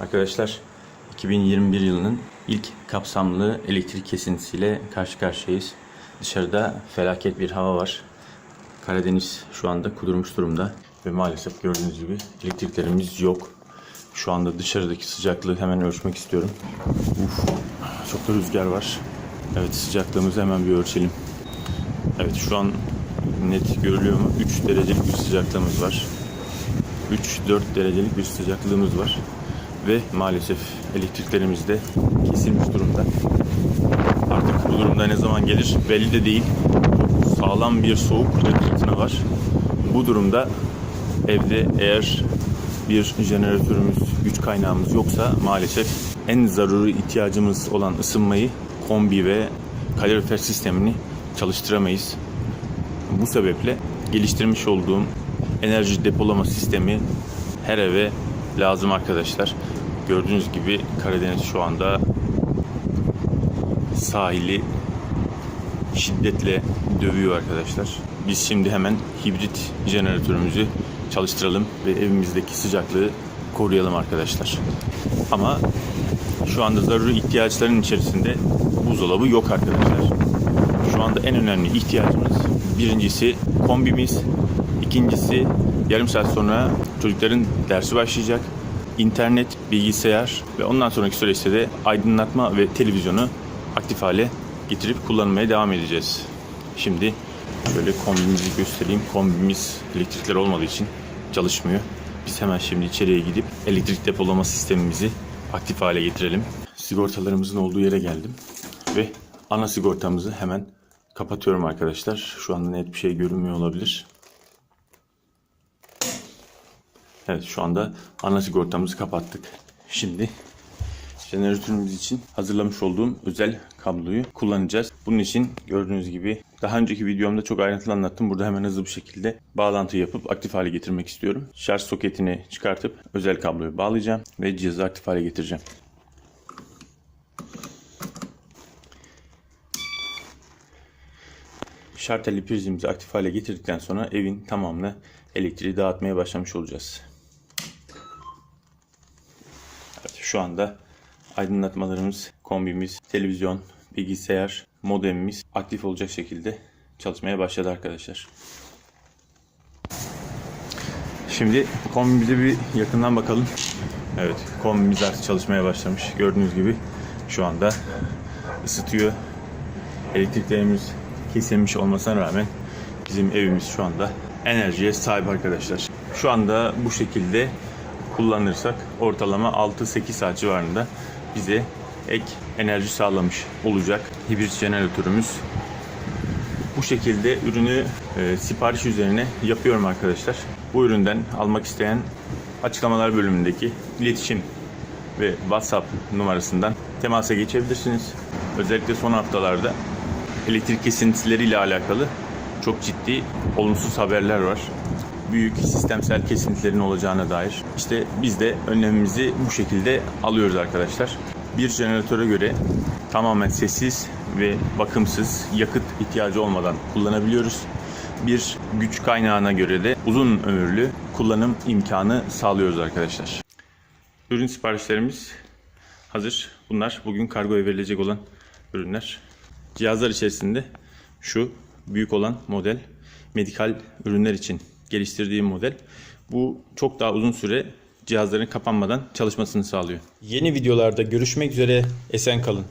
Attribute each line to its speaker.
Speaker 1: Arkadaşlar 2021 yılının ilk kapsamlı elektrik kesintisiyle karşı karşıyayız. Dışarıda felaket bir hava var. Karadeniz şu anda kudurmuş durumda ve maalesef gördüğünüz gibi elektriklerimiz yok. Şu anda dışarıdaki sıcaklığı hemen ölçmek istiyorum. Uf, çok da rüzgar var. Evet sıcaklığımızı hemen bir ölçelim. Evet şu an net görülüyor mu? 3 derecelik bir sıcaklığımız var. 3-4 derecelik bir sıcaklığımız var. Ve maalesef elektriklerimiz de kesilmiş durumda. Artık bu durumda ne zaman gelir belli de değil. Çok sağlam bir soğuk ve fırtına var. Bu durumda evde eğer bir jeneratörümüz, güç kaynağımız yoksa maalesef en zaruri ihtiyacımız olan ısınmayı kombi ve kalorifer sistemini çalıştıramayız. Bu sebeple geliştirmiş olduğum enerji depolama sistemi her eve lazım arkadaşlar. Gördüğünüz gibi Karadeniz şu anda sahili şiddetle dövüyor arkadaşlar. Biz şimdi hemen hibrit jeneratörümüzü çalıştıralım ve evimizdeki sıcaklığı koruyalım arkadaşlar. Ama şu anda zaruri ihtiyaçların içerisinde buzdolabı yok arkadaşlar. Şu anda en önemli ihtiyacımız birincisi kombimiz, ikincisi yarım saat sonra çocukların dersi başlayacak. İnternet, bilgisayar ve ondan sonraki süreçte de aydınlatma ve televizyonu aktif hale getirip kullanmaya devam edeceğiz. Şimdi şöyle kombimizi göstereyim. Kombimiz elektrikler olmadığı için çalışmıyor. Biz hemen şimdi içeriye gidip elektrik depolama sistemimizi aktif hale getirelim. Sigortalarımızın olduğu yere geldim ve ana sigortamızı hemen kapatıyorum arkadaşlar. Şu anda net bir şey görünmüyor olabilir. Evet şu anda ana sigortamızı kapattık. Şimdi jeneratörümüz için hazırlamış olduğum özel kabloyu kullanacağız. Bunun için gördüğünüz gibi daha önceki videomda çok ayrıntılı anlattım. Burada hemen hızlı bir şekilde bağlantı yapıp aktif hale getirmek istiyorum. Şarj soketini çıkartıp özel kabloyu bağlayacağım ve cihazı aktif hale getireceğim. Şartelli prizimizi aktif hale getirdikten sonra evin tamamına elektriği dağıtmaya başlamış olacağız. Şu anda aydınlatmalarımız, kombimiz, televizyon, bilgisayar, modemimiz aktif olacak şekilde çalışmaya başladı arkadaşlar. Şimdi kombimize bir yakından bakalım. Evet, kombimiz artık çalışmaya başlamış. Gördüğünüz gibi şu anda ısıtıyor. Elektriklerimiz kesilmiş olmasına rağmen bizim evimiz şu anda enerjiye sahip arkadaşlar. Şu anda bu şekilde kullanırsak ortalama 6-8 saat civarında bize ek enerji sağlamış olacak hibrit jeneratörümüz. Bu şekilde ürünü e, sipariş üzerine yapıyorum arkadaşlar. Bu üründen almak isteyen açıklamalar bölümündeki iletişim ve WhatsApp numarasından temasa geçebilirsiniz. Özellikle son haftalarda elektrik kesintileriyle alakalı çok ciddi olumsuz haberler var. Büyük sistemsel kesintilerin olacağına dair. İşte biz de önlemimizi bu şekilde alıyoruz arkadaşlar. Bir jeneratöre göre tamamen sessiz ve bakımsız, yakıt ihtiyacı olmadan kullanabiliyoruz. Bir güç kaynağına göre de uzun ömürlü kullanım imkanı sağlıyoruz arkadaşlar. Ürün siparişlerimiz hazır. Bunlar bugün kargoya verilecek olan ürünler. Cihazlar içerisinde şu büyük olan model medikal ürünler için geliştirdiğim model. Bu çok daha uzun süre cihazların kapanmadan çalışmasını sağlıyor. Yeni videolarda görüşmek üzere. Esen kalın.